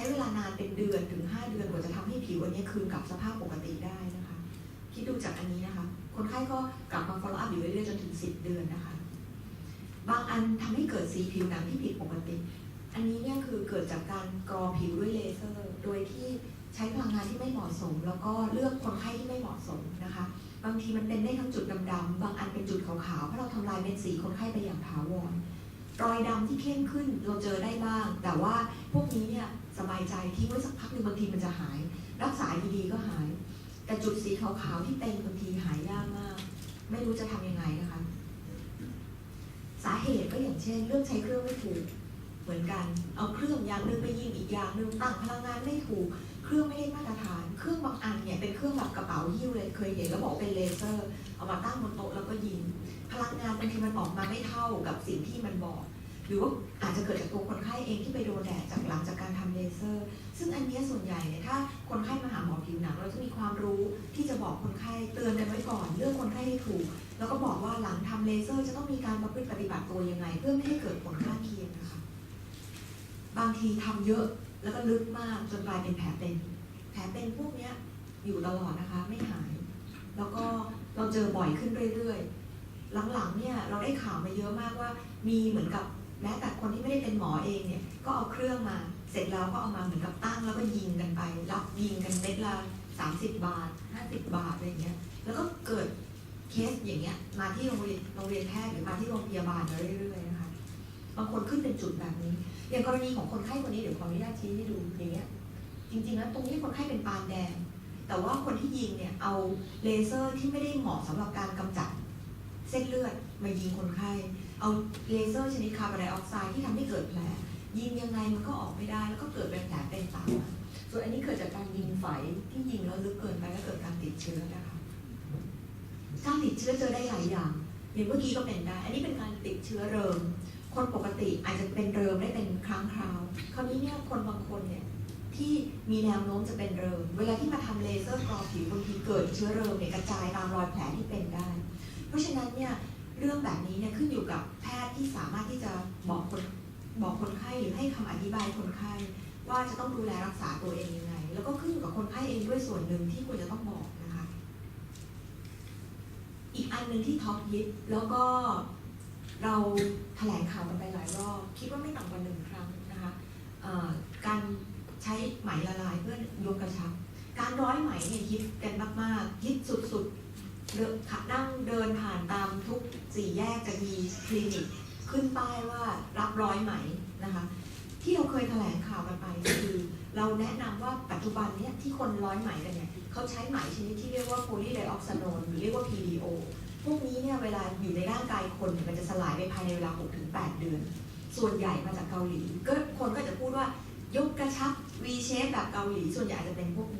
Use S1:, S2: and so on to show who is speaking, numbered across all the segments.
S1: ช้เวลานานเป็นเดือนถึง 5 เดือนกว่าจะทำให้ผิวอันนี้คืนกลับสภาพปกติได้นะคะ คิดดูจากอันนี้นะคะ คนไข้ก็กลับมา follow up อยู่เรื่อยๆจนถึง 10 เดือนนะคะ บางอันทำให้เกิดสีผิวหนังที่ผิดปกติ อันนี้เนี่ยคือเกิดจากการกรอผิวด้วยเลเซอร์ โดยที่ใช้พลังงานที่ไม่เหมาะสม แล้วก็เลือกคนไข้ที่ไม่เหมาะสมนะคะ บางทีมันเป็นได้ทั้งจุดดำๆบางอันเป็นจุดขาวๆเพราะเราทำลายเม็ดสีคนไข้ไปอย่างถาวรรอยดำที่เข้มขึ้นเราเจอได้บ้าง แต่ว่าพวกนี้เนี่ย สบายใจทิ้งไว้สักพักหนึ่งบางทีมันจะหาย รักษาดีๆก็หาย แต่จุดสีขาวๆที่เป็นบางทีหายยากมาก ไม่รู้จะทำยังไงนะคะ สาเหตุก็อย่างเช่น เลือกใช้เครื่องไม่ถูกเหมือนกัน เอาเครื่องอย่างนึงไปยิงอีกอย่างนึงตั้งพลังงานไม่ถูก เครื่องไม่ได้มาตรฐาน เครื่องบางอันเนี่ยเป็นเครื่องแบบกระเป๋าหิ้วเลยเคยเห็นแล้วบอกเป็นเลเซอร์ เอามาตั้งบนโต๊ะแล้วก็ยิง พลังงานบางทีมันออกมาไม่เท่ากับสิ่งที่มันบอก หรือว่าอาจจะเกิดจากตัวคนไข้เองที่ไปโดนแดดจากหลังจากการทำเลเซอร์ ซึ่งอันนี้ส่วนใหญ่เนี่ยถ้าคนไข้มาหาหมอผิวหนังเราจะมีความรู้ที่จะบอกคนไข้เตือนกันไว้ก่อนเลือกคนไข้ให้ถูก แล้วก็บอกว่าหลังทำเลเซอร์ จะต้องมีการประพฤติปฏิบัติตัวยังไง เพื่อไม่ให้เกิดผลข้างเคียงนะคะ บางทีทำเยอะแล้วก็ลึกมากจนกลายเป็นแผลเป็น แผลเป็นพวกเนี้ยอยู่ตลอดนะคะ ไม่หาย แล้วก็เราเจอบ่อยขึ้นเรื่อยๆ หลังๆเนี่ยเราได้ข่าวมาเยอะมากว่ามีเหมือนกับ แม้แต่คนที่ไม่ได้เป็นหมอเองเนี่ยก็เอาเครื่องมา เสร็จแล้วก็เอามาเหมือนกับตั้งแล้วก็ยิงกันไป รับยิงกันเม็ดละ30บบาท50บบาทอะไรอย่างเงี้ยแล้วก็เกิดเคสอย่างเงี้ยมาที่โรงเรียนโรงเรียนแพทย์หรือมาที่โรงพยาบาลมาเรื่อยๆนะคะบางคนขึ้นเป็นจุดแบบนี้ อย่างกรณีของคนไข้คนนี้เดี๋ยวขออนุญาตชี้ให้ดูอย่างเงี้ยจริงๆแล้วตรงนี้คนไข้เป็นปานแดง แต่ว่าคนที่ยิงเนี่ยเอาเลเซอร์ที่ไม่ได้เหมาะสำหรับการกำจัดเส้นเลือดมายิงคนไข้ เอาเลเซอร์ชนิดคาร์บอนไดออกไซด์ที่ทำให้เกิดแผลยิงยังไงมันก็ออกไม่ได้ แล้วก็เกิดเป็นแผลเป็นตามมาส่วนอันนี้เกิดจากการยิงไฝที่ยิงแล้วลึกเกินไปแล้วเกิดการติดเชื้อนะคะการติดเชื้อเจอได้หลายอย่างอย่างเมื่อกี้ก็เป็นได้ อันนี้เป็นการติดเชื้อเริม คนปกติอาจจะเป็นเริมได้เป็นครั้งคราว คราวนี้เนี่ยคนบางคนเนี่ยที่มีแนวโน้มจะเป็นเริม เวลาที่มาทำเลเซอร์กรอผิวบางทีเกิดเชื้อเริมเนี่ยกระจายตามรอยแผลที่เป็นได้ เพราะฉะนั้นเนี่ย เรื่องแบบนี้เนี่ยขึ้นอยู่กับแพทย์ที่สามารถที่จะบอกคนบอกคนไข้หรือให้คำอธิบายคนไข้ ว่าจะต้องดูแลรักษาตัวเองยังไง แล้วก็ขึ้นอยู่กับคนไข้เองด้วยส่วนหนึ่งที่ควรจะต้องบอกนะคะ อีกอันหนึ่งที่ท็อปฮิตแล้วก็เราแถลงข่าวกันไปหลายรอบคิดว่าไม่ต่ำกว่าหนึ่งครั้งนะคะการใช้ไหมละลายเพื่อยกกระชับ การร้อยไหมเนี่ยฮิตกันมากๆฮิตสุดๆ เดินนั่งเดินผ่านตามทุกสี่แยกจะมีคลินิก ขึ้นป้ายว่ารับร้อยไหมนะคะ ที่เราเคยแถลงข่าวกันไปคือ เราแนะนำว่าปัจจุบันเนี้ยที่คนร้อยไหมกันเนี่ยเขาใช้ไหมชนิดที่เรียกว่าโพลีไดออกซานอนหรือเรียกว่า PDO พวกนี้เนี่ยเวลาอยู่ในร่างกายคนมันจะสลายไปภายในเวลา 6-8 เดือน ส่วนใหญ่มาจากเกาหลีก็คนก็จะพูดว่ายกกระชับ V shape แบบเกาหลีส่วนใหญ่จะเป็นพวกน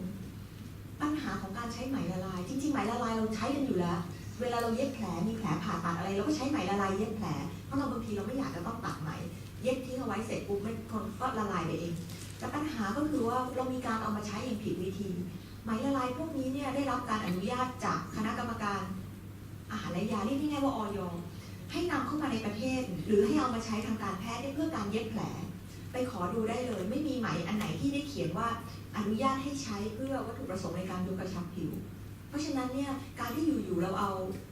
S1: ปัญหาของการใช้ไหมละลาย จริงๆไหมละลายเราใช้กันอยู่แล้ว เวลาเราเย็บแผลมีแผลผ่าตัดอะไรเราก็ใช้ไหมละลายเย็บแผลเพราะเราบางทีเราไม่อยากจะต้องตัดไหม เย็บทิ้งเอาไว้เสร็จปุ๊บไม่คนก็ละลายไปเองแต่ปัญหาก็คือว่าเรามีการเอามาใช้อย่างผิดวิธี ไหมละลายพวกนี้เนี่ยได้รับการอนุญาตจากคณะกรรมการอาหารและยาเรียกง่ายๆว่าออยให้นำเข้ามาในประเทศ หรือให้เอามาใช้ทางการแพทย์ได้เพื่อการเย็บแผล ไปขอดูได้เลย ไม่มีไหมอันไหนที่ได้เขียนว่า อนุญาตให้ใช้เพื่อวัตถุประสงค์ในการยกกระชับผิว เพราะฉะนั้นเนี่ยการที่อยู่ๆเราเอา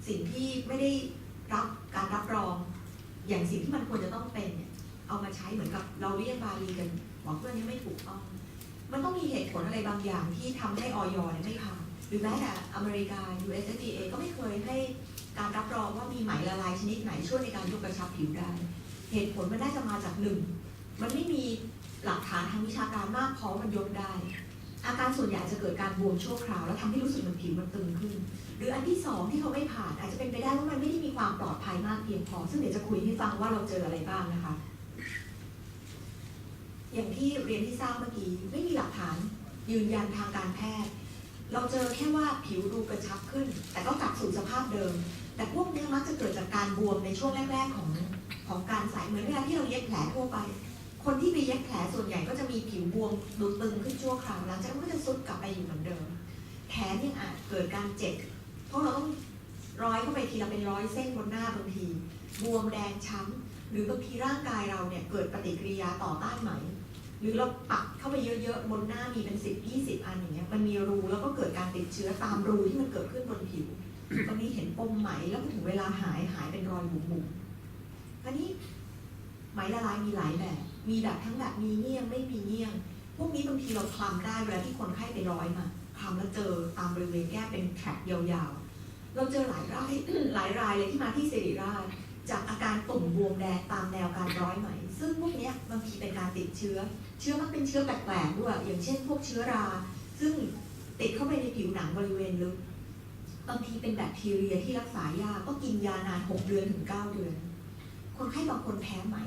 S1: สิ่งที่ไม่ได้รับการรับรอง อย่างสิ่งที่มันควรจะต้องเป็นเนี่ยเอามาใช้เหมือนกับเราเรียกบาลีกันบอกว่านี้ไม่ถูกต้อง มันต้องมีเหตุผลอะไรบางอย่างที่ทำให้ออยเนี่ยไม่ผ่านหรือแม้แต่อเมริกา USFDA ก็ไม่เคยให้การรับรองว่ามีไหมละลายชนิดไหนช่วยในการยกกระชับผิวได้ เหตุผลมันน่าจะมาจากหนึ่ง มันไม่มี หลักฐานทางวิชาการมากพอมันยกได้ อาการส่วนใหญ่จะเกิดการบวมชั่วคราว แล้วทำให้รู้สึกเหมือนผิวมันตึงขึ้น หรืออันที่สองที่เขาไม่ผ่านอาจจะเป็นไปได้ว่ามันไม่ได้มีความปลอดภัยมากเพียงพอ ซึ่งเดี๋ยวจะคุยให้ฟังว่าเราเจออะไรบ้างนะคะ อย่างที่เรียนที่ทราบเมื่อกี้ไม่มีหลักฐานยืนยันทางการแพทย์ เราเจอแค่ว่าผิวดูกระชับขึ้น แต่ก็กลับสู่สภาพเดิม แต่พวกนี้มักจะเกิดจากการบวมในช่วงแรก ๆของของการใส่เหมือนเวลาที่เราเย็บแผลทั่วไป คนที่ไปเย็บแผลส่วนใหญ่ก็จะมีผิวบวมดูตึงขึ้นชั่วคราวหลังจากนั้นก็จะซุดกลับไปอยู่เหมือนเดิมแขนยังอาจเกิดการเจ็บเพราะเราต้องร้อยเข้าไปทีละเป็นร้อยเส้นบนหน้าบางที บวมแดงช้ำหรือบางทีร่างกายเราเนี่ยเกิดปฏิกิริยาต่อต้านไหม หรือเราปักเข้าไปเยอะๆบนหน้ามีเป็นสิบยี่สิบอันอย่างเงี้ยมันมีรูแล้วก็เกิดการติดเชื้อตามรูที่มันเกิดขึ้นบนผิวตรงนี้เห็นปมไหมแล้วถึงเวลาหายหายเป็นรอยบุ๋มๆคราวนี้ไหมละลายมีหลายแบบ มีแบบทั้งแบบมีเงี่ยงไม่มีเงี่ยง พวกนี้บางทีเราคลำได้เวลาที่คนไข้ไปร้อยมาคลำแล้วเจอตามบริเวณแก้เป็นแทร็กยาวๆ เราเจอหลายรายหลายรายเลยที่มาที่สิริราชจากอาการตุ่มบวมแดงตามแนวการร้อยไหม ซึ่งพวกนี้บางทีเป็นการติดเชื้อ เชื้อมันเป็นเชื้อแปลกๆด้วย อย่างเช่น พวกเชื้อรา ซึ่งติดเข้าไปในผิวหนังบริเวณลึก บางทีเป็นแบคทีเรียที่รักษายากก็กินยานาน 6 เดือนถึง 9 เดือน คนไข้บางคนแพ้ไหม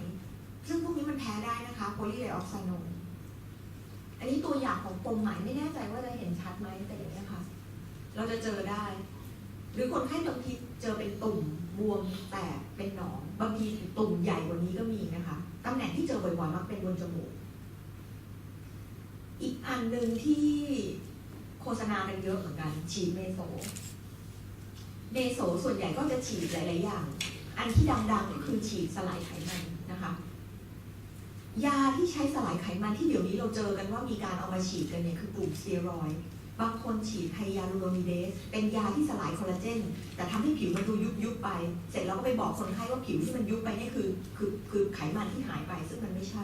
S1: ซึ่งพวกนี้มันแพ้ได้นะคะโพลีไดออกไซโนนอันนี้ตัวอย่างของปมไหมไม่แน่ใจว่าจะเห็นชัดไหมแต่อย่างนี้ยค่ะเราจะเจอได้ หรือคนไข้บางทีเจอเป็นตุ่มบวมแตกเป็นหนอง บางทีตุ่มใหญ่กว่านี้ก็มีนะคะตำแหน่งที่เจอบ่อยๆมักเป็นบนจมูก อีกอันหนึ่งที่โฆษณากันเยอะเหมือนกันฉีดเมโซเมโซส่วนใหญ่ก็จะฉีดหลาย ๆ อย่าง อันที่ดังๆก็คือฉีดสลายไขมันนะคะ ยาที่ใช้สลายไขมันที่เดี๋ยวนี้เราเจอกันว่ามีการเอามาฉีดกันเนี่ยคือกลุ่มสเตียรอยบางคนฉีดไฮยาลูโรนิเดส เป็นยาที่สลายคอลลาเจน แต่ทำให้ผิวมันดูยุบยุบไป เสร็จแล้วก็ไปบอกคนไข้ว่าผิวที่มันยุบไปนี่คือคือคือไขมันที่หายไปซึ่งมันไม่ใช่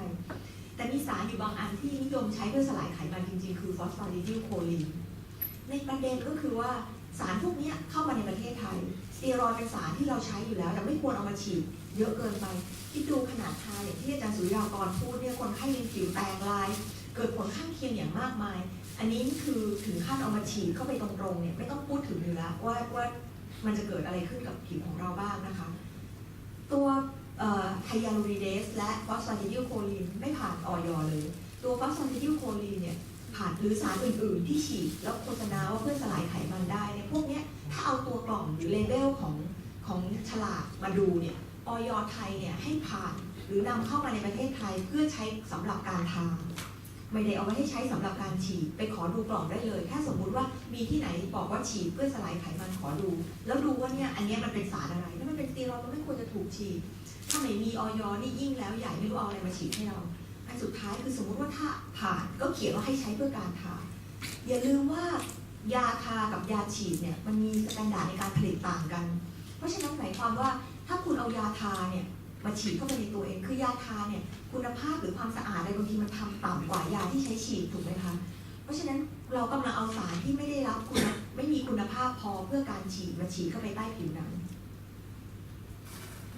S1: แต่มีสารอยู่บางอันที่นิยมใช้เพื่อสลายไขมันจริง ๆ คือฟอสฟอริดิลโคลีนในประเด็นก็คือว่าสารพวกนี้เข้ามาในประเทศไทยสเตียรอยเป็นสารที่เราใช้อยู่แล้ว แต่ไม่ควรเอามาฉีดเยอะเกินไป คิดดูขนาดทาอย่างที่อาจารย์สุริยากรพูดเนี่ยคนไข้ยังผิวแตกลาย เกิดผลข้างเคียงอย่างมากมาย อันนี้คือถึงขั้นเอามาฉีดเข้าไปตรงๆเนี่ยไม่ต้องพูดถึงเลยละว่าว่ามันจะเกิดอะไรขึ้นกับผิวของเราบ้างนะคะ ตัวไฮยาลูริเดสและฟอสฟาติดิลโคลีนไม่ผ่านออยเลย ตัวฟอสฟาติดิลโคลีนเนี่ยผ่านหรือสารอื่น ๆ ที่ฉีดแล้วโฆษณาว่าเพื่อสลายไขมันได้เนี่ยพวกเนี้ยถ้าเอาตัวกล่องหรือเลเบลของของฉลากมาดูเนี่ย ออยไทยเนี่ยให้ผ่านหรือนำเข้ามาในประเทศไทยเพื่อใช้สำหรับการทาไม่ได้เอาไว้ให้ใช้สำหรับการฉีดไปขอดูกล่องได้เลย ถ้าสมมุติว่ามีที่ไหนบอกว่าฉีดเพื่อสลายไขมันขอดู แล้วดูว่าเนี่ยอันนี้มันเป็นสารอะไรถ้ามันเป็นสเตียรอยด์มันไม่ควรจะถูกฉีด ถ้าไม่มีออยนี่ยิ่งแล้วใหญ่ไม่รู้เอาอะไรมาฉีดให้เราอันสุดท้ายคือสมมุติว่าถ้าผ่านก็เขียนว่าให้ใช้เพื่อการทาอย่าลืมว่ายาทากับยาฉีดเนี่ยมันมีสแตนดาร์ดในการผลิตต่างกัน เพราะฉะนั้นหมายความว่า ถ้าคุณเอายาทาเนี่ยมาฉีดเข้าไปในตัวเอง คือยาทาเนี่ยคุณภาพหรือความสะอาดอะไรบางทีมันทำต่ำกว่ายาที่ใช้ฉีดถูกไหมคะเพราะฉะนั้นเรากำลังเอาสารที่ไม่ได้รับคุณไม่มีคุณภาพพอเพื่อการฉีดมาฉีดเข้าไปใต้ผิวหนัง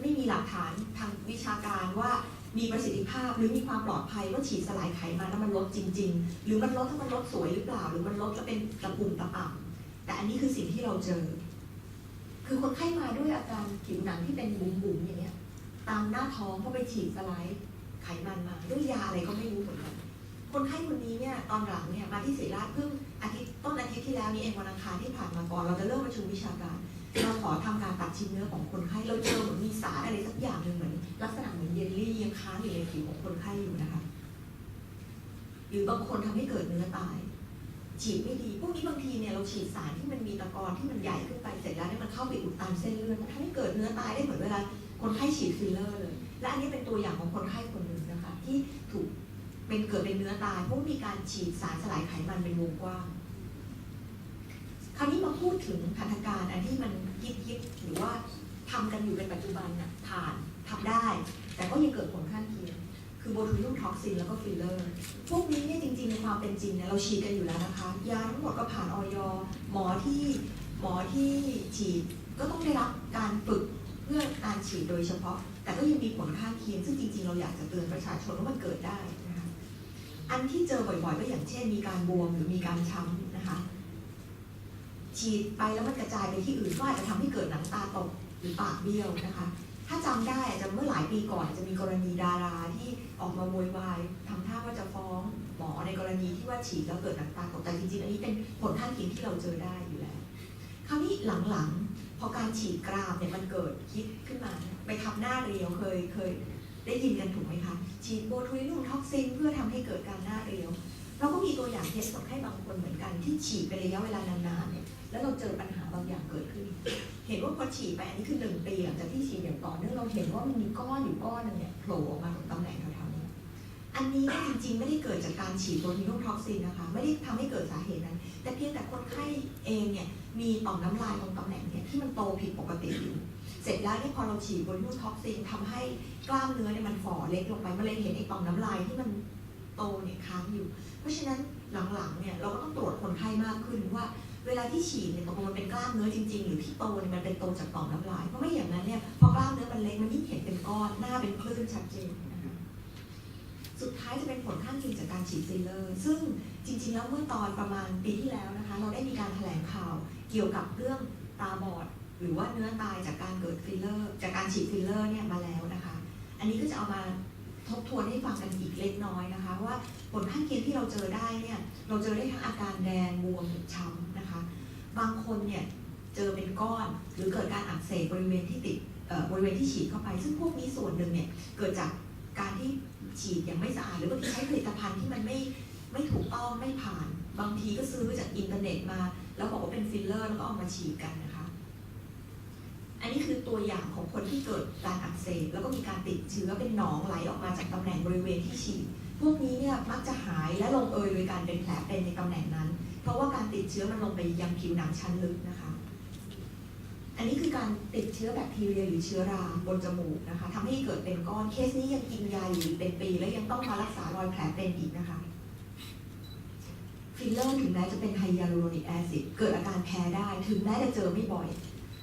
S1: ไม่มีหลักฐานทางวิชาการว่ามีประสิทธิภาพหรือมีความปลอดภัยว่าฉีดสลายไขมันแล้วมันลดจริง ๆ หรือมันลดถ้ามันลดสวยหรือเปล่า หรือมันลดแล้วเป็นตะปุ่มตะอ่ำแต่อันนี้คือสิ่งที่เราเจอ คือคนไข้มาด้วยอาการผิวหนังที่เป็นบุ๋มๆอย่างเงี้ย ตามหน้าท้องเพราะไปฉีดสไลายไขมันมาด้วยยาอะไรก็ไม่รู้เหมือนกัน คนไข้คนนี้เนี่ยตอนหลังเนี่ยมาที่ศิริราชเพิ่งอาทิตย์ต้นอาทิตย์ที่แล้วนี้เองวันอังคารที่ผ่านมาก่อนเราจะเริ่มประชุมวิชาการเราขอทำการตัดชิ้นเนื้อของคนไข้เราเจอเหมือนมีสารอะไรสักอย่างหนึ่งเหมือนลักษณะเหมือนเยลลี่ยังค้างอยู่ในผิวของคนไข้อยู่นะคะ หรือบางคนทำให้เกิดเนื้อตาย ฉีดไม่ดี พวกนี้บางทีเนี่ยเราฉีดสารที่มันมีตะกอนที่มันใหญ่ขึ้นไปเสร็จแล้วเนี่ยมันเข้าไปอุดตันเส้นเลือดมันทำให้เกิดเนื้อตายได้เหมือนเวลาคนไข้ฉีดฟิลเลอร์เลย และอันนี้เป็นตัวอย่างของคนไข้คนหนึ่งนะคะที่ถูกเป็นเกิดเป็นเนื้อตายเพราะว่ามีการฉีดสารสลายไขมันเป็นวงกว้างคราวนี้มาพูดถึงพันธการอันที่มันยิบยิบหรือว่าทำกันอยู่เป็นปัจจุบันน่ะผ่านทำได้ แต่ก็ยังเกิดผลข้างเคียง บทูลินท็อกซินแล้วก็ฟิลเลอร์ พวกนี้เนี่ยจริงๆในความเป็นจริงเนี่ยเราฉีดกันอยู่แล้วนะคะ ยาทั้งหมดก็ผ่านออยหมอที่หมอที่ฉีดก็ต้องได้รับการฝึกเพื่อการฉีดโดยเฉพาะ แต่ก็ยังมีผลข้างเคียงซึ่งจริงๆ เราอยากจะเตือนประชาชนว่ามันเกิดได้นะคะอันที่เจอบ่อยๆก็อย่างเช่น มีการบวมหรือมีการช้ำนะคะ ฉีดไปแล้วมันกระจายไปที่อื่นก็อาจจะทำให้เกิดหนังตาตกหรือปากเบี้ยวนะคะ ถ้าจำได้อาจจะเมื่อหลายปีก่อนจะมีกรณีดาราที่ออกมาโวยวายทำท่าว่าจะฟ้องหมอในกรณีที่ว่าฉีดแล้วเกิดหนังตาตกแต่จริงๆ อันนี้เป็นผลข้างเคียงที่เราเจอได้อยู่แล้ว คราวนี้หลังๆ พอการฉีดกรามเนี่ยมันเกิดคิดขึ้นมา ไปทำหน้าเรียวเคยเคย ได้ยินกันถูกไหมคะ ฉีดโบทูลินท็อกซินเพื่อทำให้เกิดการหน้าเรียวเราก็มีตัวอย่างเคสคนไข้บางคนเหมือนกันที่ฉีดไประยะเวลานานๆเนี่ยแล้วเราเจอปัญหา บางอย่างเกิดขึ้น เห็นว่าพอฉีดไปอันนี้คือหนึ่งปีหลังจากที่ฉีดอย่างต่อเนื่องเราเห็นว่ามันมีก้อนอยู่ก้อนนึงเนี่ยโผล่ออกมาตรงตำแหน่งแถวๆนี้ อันนี้จริงๆ ไม่ได้เกิดจากการฉีดโบทูลินท็อกซินนะคะ ไม่ได้ทำให้เกิดสาเหตุนั้น แต่เพียงแต่คนไข้เองเนี่ยมีต่อมน้ำลายตรงตำแหน่งเนี่ยที่มันโตผิดปกติอยู่เสร็จแล้วเนี่ยพอเราฉีดโบทูลินท็อกซินทำให้กล้ามเนื้อเนี่ยมันฝ่อเล็กลงไปมันเลยเห็นไอ้ต่อมน้ำลายที่มันโตเนี่ยค้างอยู่ เพราะฉะนั้นหลังๆเนี่ยเราก็ต้องตรวจคนไข้มากขึ้นว่า เวลาที่ฉีดเนี่ยตกลงมันเป็นกล้ามเนื้อจริง ๆ หรือที่โตเนี่ยมันเป็นโตจากต่อมน้ำลาย เพราะไม่อย่างนั้นเนี่ยพอกล้ามเนื้อมันเล็กมันยิ่งเห็นเป็นก้อนหน้าเป็นคลื่นชัดเจนสุดท้ายจะเป็นผลข้างเคียงจากการฉีดฟิลเลอร์ ซึ่งจริง ๆ แล้วเมื่อตอนประมาณปีที่แล้วนะคะ เราได้มีการแถลงข่าวเกี่ยวกับเรื่องตาบอด หรือว่าเนื้อตายจากการเกิดฟิลเลอร์ จากการฉีดฟิลเลอร์เนี่ยมาแล้วนะคะ อันนี้ก็จะเอามาทบทวนให้ฟังกันอีกเล็กน้อยนะคะ ว่าผลข้างเคียงที่เราเจอได้เนี่ยเราเจอได้ทั้งอาการแดงบวมช้ำน บางคนเนี่ยเจอเป็นก้อนหรือเกิดการอักเสบบริเวณที่ติดบริเวณที่ฉีดเข้าไป ซึ่งพวกนี้ส่วนหนึ่งเนี่ยเกิดจากการที่ฉีดอย่างไม่สะอาดหรือบางทีใช้ผลิตภัณฑ์ที่มันไม่ไม่ถูกต้องไม่ผ่าน บางทีก็ซื้อจากอินเทอร์เน็ตมา แล้วบอกว่าเป็นฟิลเลอร์แล้วก็เอามาฉีดกันนะคะ อันนี้คือตัวอย่างของคนที่เกิดการอักเสบแล้วก็มีการติดเชื้อเป็นหนองไหลออกมาจากตำแหน่งบริเวณที่ฉีด พวกนี้เนี่ยมักจะหายและลงเอยโดยการเป็นแผลเป็นในตำแหน่งนั้น ราะว่าการติดเชื้อมันลงไปยังผิวหนังชั้นลึกนะคะ อันนี้คือการติดเชื้อแบคทีเรียหรือเชื้อราบนจมูกนะคะทำให้เกิดเป็นก้อนเคสนี้ยังกินยาอยู่เป็นปี แล้วยังต้องมารักษารอยแผลเป็นอีกนะคะฟิลเลอร์ถึงแม้จะเป็นไฮยาลูโรนิกแอซิดเกิดอาการแพ้ได้ ถึงแม้จะเจอไม่บ่อย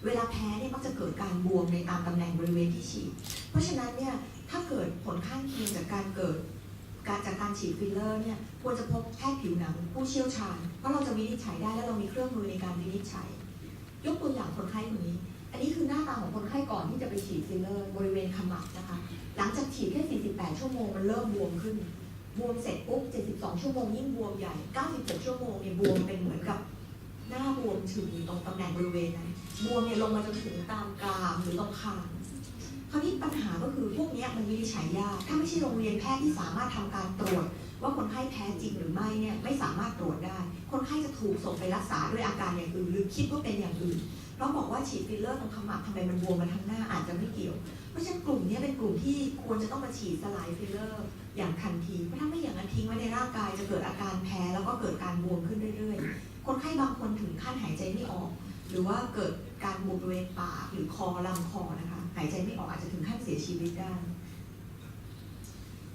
S1: เวลาแพ้เนี่ยมักจะเกิดการบวมในตามตำแหน่งบริเวณที่ฉีด เพราะฉะนั้นเนี่ยถ้าเกิดผลข้างเคียงจากการเกิด การจากการฉีดฟิลเลอร์เนี่ยควรจะพบแพทย์ผิวหนังผู้เชี่ยวชาญ เพราะเราจะวินิจฉัยได้และเรามีเครื่องมือในการวินิจฉัย ยกตัวอย่างคนไข้คนนี้ อันนี้คือหน้าตาของคนไข้ก่อนที่จะไปฉีดฟิลเลอร์บริเวณขมับนะคะ หลังจากฉีดแค่ 48 ชั่วโมงมันเริ่มบวมขึ้น บวมเสร็จปุ๊บ 72 ชั่วโมงยิ่งบวมใหญ่ 96 ชั่วโมงเนี่ยบวมเป็นเหมือนกับหน้าบวมถึงอยู่ตรงตำแหน่งบริเวณนั้น บวมเนี่ยลงมาจนถึงตามกรามหรือตรงคาง คราวนี้ปัญหาก็คือพวกนี้มันวินิจฉัยยากถ้าไม่ใช่โรงเรียนแพทย์ที่สามารถทำการตรวจ ว่าคนไข้แพ้จริงหรือไม่เนี่ยไม่สามารถตรวจได้ คนไข้จะถูกส่งไปรักษาด้วยอาการอย่างอื่นหรือคิดว่าเป็นอย่างอื่นเพราะบอกว่าฉีดฟิลเลอร์ตรงขมับทำไมมันบวมมาทั้งหน้าอาจจะไม่เกี่ยว เพราะฉะนั้นกลุ่มนี้เป็นกลุ่มที่ควรจะต้องมาฉีดสลายฟิลเลอร์อย่างทันทีเพราะถ้าไม่อย่างนั้นทิ้งไว้ในร่างกายจะเกิดอาการแพ้แล้วก็เกิดการบวมขึ้นเรื่อยๆ คนไข้บางคนถึงขั้นหายใจไม่ออก หรือว่าเกิดการบวมบริเวณปากหรือคอลำคอนะคะ หายใจไม่ออกอาจจะถึงขั้นเสียชีวิตได้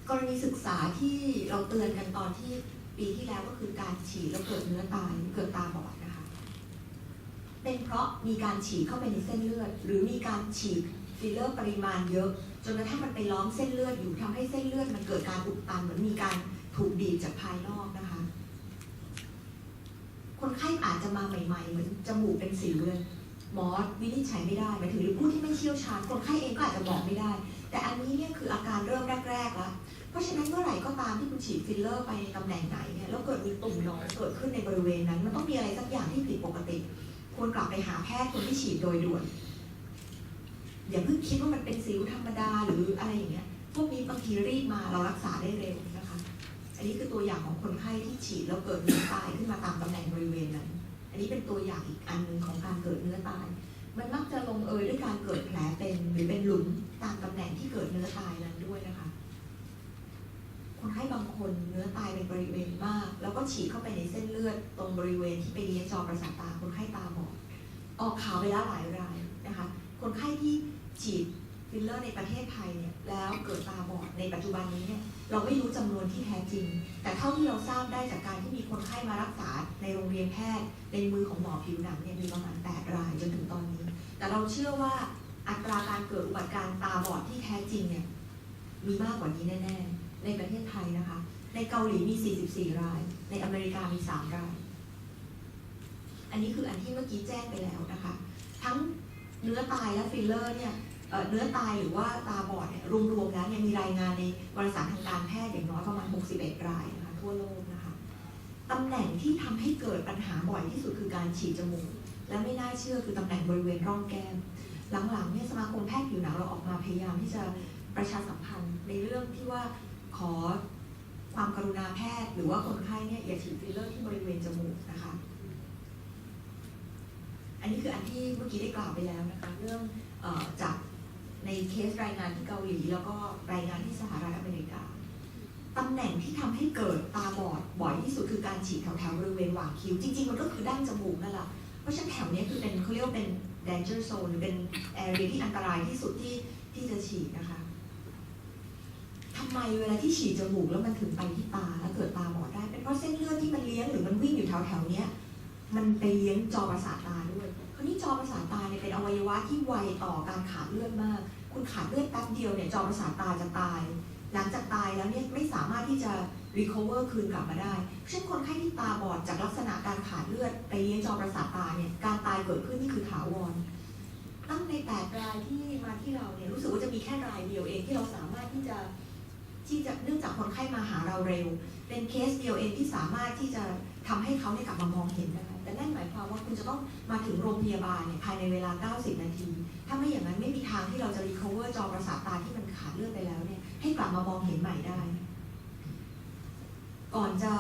S1: กรณีศึกษาที่เราเตือนกันตอนที่ปีที่แล้วก็คือการฉีดแล้วเกิดเนื้อตายเกิดตาบอดนะคะ เป็นเพราะมีการฉีดเข้าไปในเส้นเลือด หรือมีการฉีดฟิลเลอร์ปริมาณเยอะ จนกระทั่งมันไปล้อมเส้นเลือดอยู่ทำให้เส้นเลือดมันเกิดการอุดตันเหมือนมีการถูกบีบจากภายนอกนะคะ คนไข้อาจจะมาใหม่ๆ เหมือนจมูกเป็นสิวเลย หมอวินิจฉัยไม่ได้หมายถึงหรือผู้ที่ไม่เชี่ยวชาญคนไข้เองก็อาจจะบอกไม่ได้ แต่อันนี้เนี่ยคืออาการเริ่มแรกๆแล้วเพราะฉะนั้นเมื่อไหร่ก็ตามที่คุณฉีดฟิลเลอร์ไปในตำแหน่งไหนเนี่ยแล้วเกิดมีตุ่มหนองเกิดขึ้นในบริเวณนั้น มันต้องมีอะไรสักอย่างที่ผิดปกติควรกลับไปหาแพทย์คนที่ฉีดโดยด่วนอย่าเพิ่งคิดว่ามันเป็นสิวธรรมดาหรืออะไรอย่างเงี้ยพวกนี้บางทีรีบมาเรารักษาได้เร็วนะคะ อันนี้คือตัวอย่างของคนไข้ที่ฉีดแล้วเกิดเนื้อตายขึ้นมาตามตำแหน่งบริเวณนั้น อันนี้เป็นตัวอย่างอีกอันหนึ่งของการเกิดเนื้อตาย มันมักจะลงเอยด้วยการเกิดแผลเป็นหรือเป็นหลุมตามตำแหน่งที่เกิดเนื้อตายนั้นด้วยนะคะ คนไข้บางคนเนื้อตายเป็นบริเวณมาก แล้วก็ฉีดเข้าไปในเส้นเลือดตรงบริเวณที่ไปเลี้ยงจอประสาทตาคนไข้ตาบอดออกข่าวไปแล้วหลายรายนะคะ คนไข้ที่ฉีดฟิลเลอร์ในประเทศไทยเนี่ยแล้วเกิดตาบอดในปัจจุบันนี้เนี่ย เราไม่รู้จำนวนที่แท้จริง แต่เท่าที่เราทราบได้จากการที่มีคนไข้มารักษาในโรงเรียนแพทย์ ในมือของหมอผิวหนังเนี่ยมีประมาณ 8 รายจนถึงตอนนี้ แต่เราเชื่อว่าอัตราการเกิดอุบัติการ์ตาบอดที่แท้จริงเนี่ยมีมากกว่านี้แน่ ๆ ในประเทศไทยนะคะ ในเกาหลีมี 44 ราย ในอเมริกามี 3 ราย อันนี้คืออันที่เมื่อกี้แจ้งไปแล้วนะคะ ทั้งเนื้อตายและฟิลเลอร์เนี่ย เนื้อตายหรือว่าตาบอดเนี่ยรวมๆแล้วเนี่ยมีรายงานในวารสารทางการแพทย์อย่างน้อยประมาณ 61 รายนะคะทั่วโลกนะคะตำแหน่งที่ทำให้เกิดปัญหาบ่อยที่สุดคือการฉีดจมูก และไม่น่าเชื่อคือตำแหน่งบริเวณร่องแก้ม หลังๆเนี่ยสมาคมแพทย์ผิวหนังเราออกมาพยายามที่จะประชาสัมพันธ์ในเรื่องที่ว่าขอความกรุณาแพทย์ หรือว่าคนไข้เนี่ยอย่าฉีดฟิลเลอร์ที่บริเวณจมูกนะคะอันนี้คืออันที่เมื่อกี้ได้กล่าวไปแล้วนะคะเรื่องออจาก ในเคสรายงานที่เกาหลี แล้วก็รายงานที่สหรัฐอเมริกาตำแหน่งที่ทำให้เกิดตาบอดบ่อยที่สุดคือการฉีดแถวๆบริเวณหว่างคิ้ว จริงๆ มันก็คือดั้งจมูกนั่นแหละเพราะฉะนั้นแถวเนี้ยคือเป็นเขาเรียกว่าเป็น danger zone หรือเป็น area ที่อันตรายที่สุดที่ที่จะฉีดนะคะทำไมเวลาที่ฉีดจมูกแล้วมันถึงไปที่ตาแล้วเกิดตาบอดได้เป็นเพราะเส้นเลือดที่มันเลี้ยงหรือมันวิ่งอยู่แถวๆเนี้ยมันไปเลี้ยงจอประสาทตาด้วย ราวนี้จอประสาทตาเนี่ยเป็นอวัยวะที่ไวต่อการขาดเลือดมาก คุณขาดเลือดแป๊บเดียวเนี่ยจอประสาทตาจะตาย หลังจากตายแล้วเนี่ยไม่สามารถที่จะ recover คืนกลับมาได้เช่นคนไข้ที่ตาบอดจากลักษณะการขาดเลือดไปเลี้ยงจอประสาทตาเนี่ยการตายเกิดขึ้นนี่คือถาวร ตั้งในแปดรายที่มาที่เราเนี่ยรู้สึกว่าจะมีแค่รายเดียวเองที่เราสามารถที่จะที่จะเนื่องจากคนไข้มาหาเราเร็ว เป็นเคสเดียวเองที่สามารถที่จะทำให้เขาเนี่ยกลับมามองเห็นนะคะ แต่นั่นหมายความว่าคุณจะต้องมาถึงโรงพยาบาลเนี่ยภายในเวลา 90 นาที ถ้าไม่อย่างนั้นไม่มีทางที่เราจะ recover จอประสาทตาที่มันขาดเลือดไปแล้วเนี่ยให้กลับมามองเห็นใหม่ได้ ก่อนจะ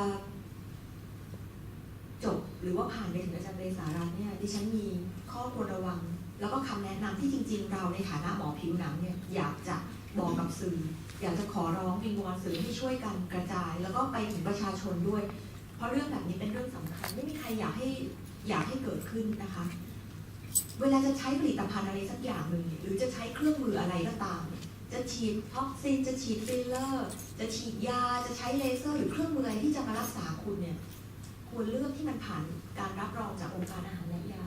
S1: จบหรือว่าผ่านไปถึงอาจารย์เรสารัตน์เนี่ยดิฉันมีข้อควรระวัง แล้วก็คำแนะนำที่จริง ๆ เราในฐานะหมอผิวหนังเนี่ยอยากจะบอกกับสื่อ อยากจะขอร้องวิงวอนสื่อให้ช่วยกันกระจาย แล้วก็ไปถึงประชาชนด้วย ราะเรื่องแบบนี้เป็นเรื่องสำคัญ ไม่มีใครอยากให้อยากให้เกิดขึ้นนะคะ เวลาจะใช้ผลิตภัณฑ์อะไรสักอย่างหนึ่งหรือจะใช้เครื่องมืออะไรก็ตาม จะฉีดท็อกซิน จะฉีดฟิลเลอร์ จะฉีดยา จะใช้เลเซอร์ หรือเครื่องมืออะไรที่จะมารักษาคุณเนี่ย ควรเลือกที่มันผ่านการรับรองจากองค์การอาหารและยา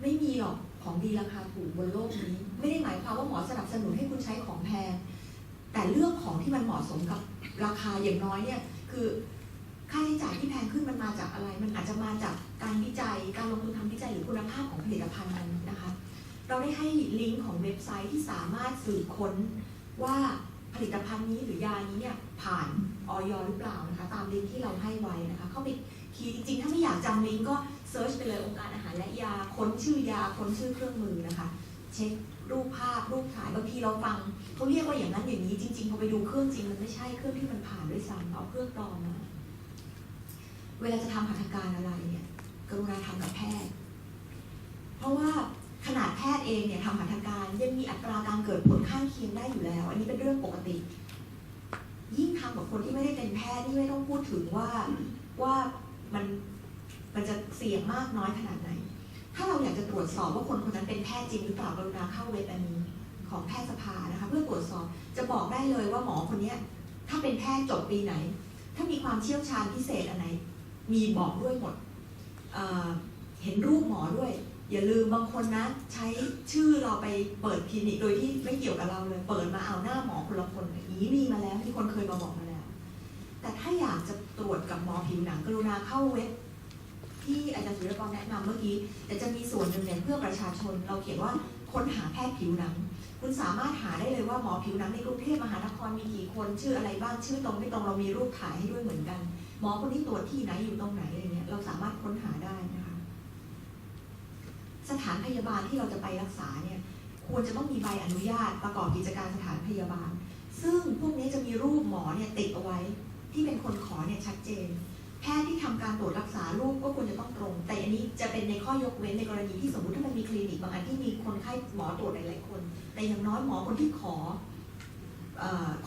S1: ไม่มีหรอกของดีราคาถูกบนโลกนี้ ไม่ได้หมายความว่าหมอสนับสนุนให้คุณใช้ของแพง แต่เลือกของที่มันเหมาะสมกับราคาอย่างน้อยเนี่ย คือ ค่าใช้จ่ายที่แพงขึ้นมันมาจากอะไร มันอาจจะมาจากการวิจัย การลงทุนทำวิจัยหรือคุณภาพของผลิตภัณฑ์นั้นนะคะ เราได้ให้ลิงก์ของเว็บไซต์ที่สามารถสืบค้นว่าผลิตภัณฑ์นี้หรือยานี้เนี่ยผ่านออยหรือเปล่านะคะ ตามลิงก์ที่เราให้ไว้นะคะ เข้าไปคีย์จริงๆ ถ้าไม่อยากจำลิงก์ก็เซิร์ชไปเลยองค์การอาหารและยาค้นชื่อยาค้นชื่อเครื่องมือนะคะ เช็ครูปภาพรูปถ่ายบางทีเราฟังเขาเรียกว่าอย่างนั้นอย่างนี้จริงๆพอไปดูเครื่องจริงมันไม่ใช่เครื่องที่มันผ่านด้วยซ้ำเอาเครื่องปลอมมา เวลาจะทำหัตถการอะไรเนี่ยกรุณาทำกับแพทย์ เพราะว่าขนาดแพทย์เองเนี่ยทำหัตถการยังมีอัตราการเกิดผลข้างเคียงได้อยู่แล้ว อันนี้เป็นเรื่องปกติ ยิ่งทำกับคนที่ไม่ได้เป็นแพทย์นี่ไม่ต้องพูดถึงว่าว่ามันมันจะเสี่ยงมากน้อยขนาดไหน ถ้าเราอยากจะตรวจสอบว่าคนคนนั้นเป็นแพทย์จริงหรือเปล่ากรุณาเข้าเว็บอันนี้ของแพทยสภานะคะเพื่อตรวจสอบจะบอกได้เลยว่าหมอคนนี้ถ้าเป็นแพทย์จบปีไหน ถ้ามีความเชี่ยวชาญพิเศษอันไหน มีบอกด้วยหมดเเห็นรูปหมอด้วย อย่าลืมบางคนนะ ใช้ชื่อเราไปเปิดคลินิกโดยที่ไม่เกี่ยวกับเราเลย เปิดมาเอาหน้าหมอคนละคนอย่างนี้มีมาแล้วมีคนเคยมาบอกมาแล้ว แต่ถ้าอยากจะตรวจกับหมอผิวหนังกรุณาเข้าเว็บที่อาจารย์สุรกรแนะนำเมื่อกี้แต่จะมีส่วนหนึ่งเนี่ยเพื่อประชาชน เราเขียนว่าค้นหาแพทย์ผิวหนัง คุณสามารถหาได้เลยว่าหมอผิวหนังในกรุงเทพมหานครมีกี่คน ชื่ออะไรบ้างชื่อตรงไม่ตรงเรามีรูปถ่ายให้ด้วยเหมือนกัน หมอคนที่ตรวจที่ไหนอยู่ตรงไหนอะไรเงี้ยเราสามารถค้นหาได้นะคะ สถานพยาบาลที่เราจะไปรักษาเนี่ย ควรจะต้องมีใบอนุญาตประกอบกิจการสถานพยาบาล ซึ่งพวกนี้จะมีรูปหมอเนี่ยติดเอาไว้ ที่เป็นคนขอเนี่ยชัดเจน แพทย์ที่ทำการตรวจรักษารูปก็ควรจะต้องตรง แต่อันนี้จะเป็นในข้อยกเว้นในกรณีที่สมมติถ้ามันมีคลินิกบางอันที่มีคนไข้หมอตรวจหลายๆคน แต่อย่างน้อยหมอคนที่ขอ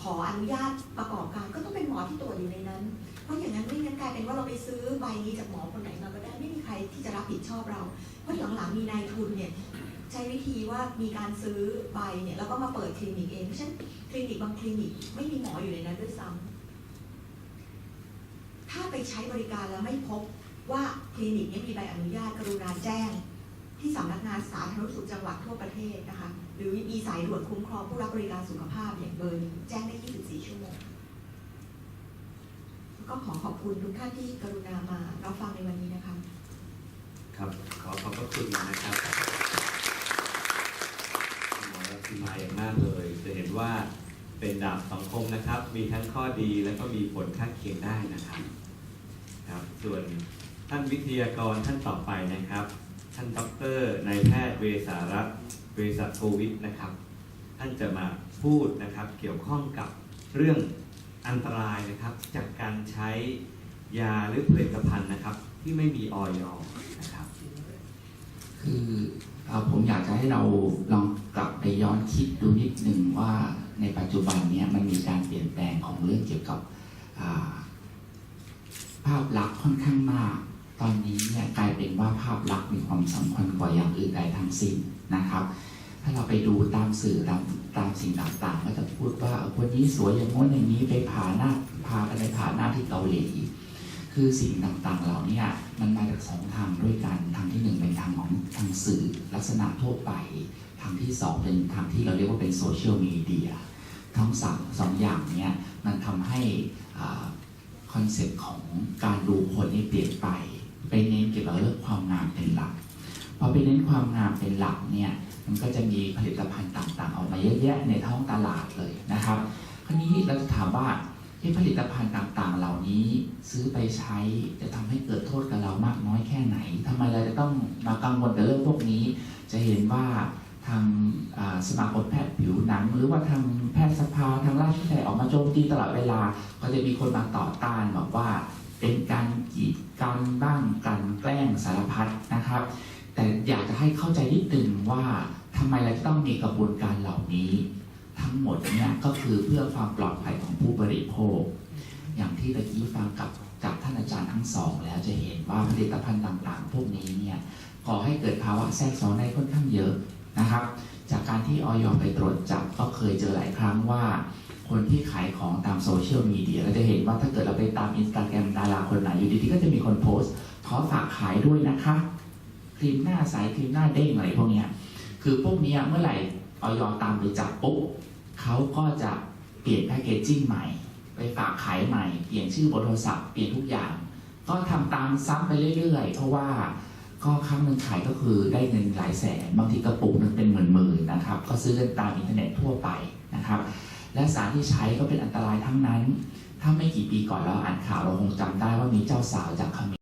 S1: ขออนุญาตประกอบการก็ต้องเป็นหมอที่ตรวจอยู่ในนั้น เพราะอย่างนั้นไม่งั้นกลายเป็นว่าเราไปซื้อใบนี้จากหมอคนไหนมาก็ได้ไม่มีใครที่จะรับผิดชอบเรา เพราะหลังๆมีนายทุนเนี่ยใช้วิธีว่ามีการซื้อใบเนี่ยแล้วก็มาเปิดคลินิกเองเพราะฉะนั้นคลินิกบางคลินิกไม่มีหมออยู่ในนั้นด้วยซ้ำถ้าไปใช้บริการแล้วไม่พบว่าคลินิกนี้มีใบอนุญาตกรุณาแจ้ง ที่สำนักงานสาธารณสุขจังหวัดทั่วประเทศนะคะ รือมีสายด่วนคุ้มครองผู้รับบริการสุขภาพอย่างเบอร์นี้แจ้งได้ 24 ชั่วโมง ก็ขอขอบคุณทุกท่านที่กรุณามารับฟังในวันนี้นะคะ
S2: ครับ ขอขอบพระคุณนะครับหมอรัติมาอย่างมากเลย จะเห็นว่าเป็นดาบสองคมนะครับ มีทั้งข้อดีและก็มีผลข้างเคียงได้นะครับ ครับ ส่วนท่านวิทยากรท่านต่อไปนะครับ ท่านด็อกเตอรนายแพทย์เวสารัตน์เวสโกวิทนะครับ ท่านจะมาพูดนะครับเกี่ยวข้องกับเรื่องอันตรายนะครับ จากการใช้ยาหรือผลิตภัณฑ์นะครับ ที่ไม่มีออยนะครับ
S3: คืออผมอยากจะให้เราลองกลับไปย้อนคิดดูนิดหนึ่งว่าในปัจจุบันนี้มันมีการเปลี่ยนแปลงของเรื่องเกี่ยวกับภาพลักษณ์ค่อนข้างมาก ตอนนี้เนี่ยกลายเป็นว่าภาพลักษณ์มีความสำคัญกว่าอย่างอื่นใดทั้งสิ้นนะครับ ถ้าเราไปดูตามสื่อตามตามสิ่งต่างๆ ก็จะพูดว่าคนนี้สวยอย่างโน้นอย่างนี้ไปผ่าหน้าพากันไปผ่าหน้าที่เกาหลีคือสิ่งต่างๆเหล่านี้มันมาจากสองทางด้วยกันทางที่หนึ่งเป็นทางของทางสื่อลักษณะทั่วไป ทางที่สองเป็นทางที่เราเรียกว่าเป็นโซเชียลมีเดียทั้งสองสองอย่างเนี้ยมันทำให้คอนเซ็ปต์ของการดูคนนี่เปลี่ยนไป ไปเน้นเกี่ยวกับเรื่องความงามเป็นหลักพอไปเน้นความงามเป็นหลักเนี่ยมันก็จะมีผลิตภัณฑ์ต่างๆออกมาเยอะแยะในท้องตลาดเลยนะครับคราวนี้เราจะถามว่าที่ผลิตภัณฑ์ต่างๆ เหล่านี้ซื้อไปใช้จะทำให้เกิดโทษกับเรามากน้อยแค่ไหนทำไมเราจะต้องมากังวลกับเรื่องพวกนี้ จะเห็นว่าทางสมาคมแพทย์ผิวหนังหรือว่าทางแพทยสภาทางราชวิทยาลัยออกมาโจมตีตลอดเวลา ก็จะมีคนมาต่อต้านบอกว่าเป็นการกีด กันบ้างกลันแกล้งสารพัดนะครับ แต่อยากจะให้เข้าใจนิดนึงว่าทำไมเราต้องมีกระบวนการเหล่านี้ ทั้งหมดเนี่ยก็คือเพื่อความปลอดภัยของผู้บริโภค อย่างที่ตะกี้ฟังกับจากท่านอาจารย์ทั้งสอง แล้วจะเห็นว่าผลิตภัณฑ์ต่างๆ พวกนี้เนี่ยก่อให้เกิดภาวะแทรกซ้อนได้ค่อนข้างเยอะนะครับ จากการที่ออยไปตรวจจับก็เคยเจอหลายครั้งว่า คนที่ขายของตามโซเชียลมีเดียเราจะเห็นว่าถ้าเกิดเราไปตามอินสตาแกรมดาราคนไหนอยู่ดีๆก็จะมีคนโพสต์ขอฝากขายด้วยนะคะครีมหน้าใสครีมหน้าเด้งอะไรพวกเนี้ยคือพวกเนี้ยเมื่อไหร่ออยตามไปจับปุ๊บเขาก็จะเปลี่ยนแพคเกจจิ้งใหม่ ไปฝากขายใหม่ เปลี่ยนชื่อบนโทรศัพท์เปลี่ยนทุกอย่าง ก็ทำตามซ้ำไปเรื่อยๆ เพราะว่าก็ครั้งหนึ่งขายก็คือได้เงินหลายแสน บางทีกระปุกนึงเป็นหมื่นๆนะครับ ก็ซื้อกันตามอินเทอร์เน็ตทั่วไปนะครับ และสารที่ใช้ก็เป็นอันตรายทั้งนั้น ถ้าไม่กี่ปีก่อนเราอ่านข่าวเราคงจำได้ว่ามีเจ้าสาวจากเขมร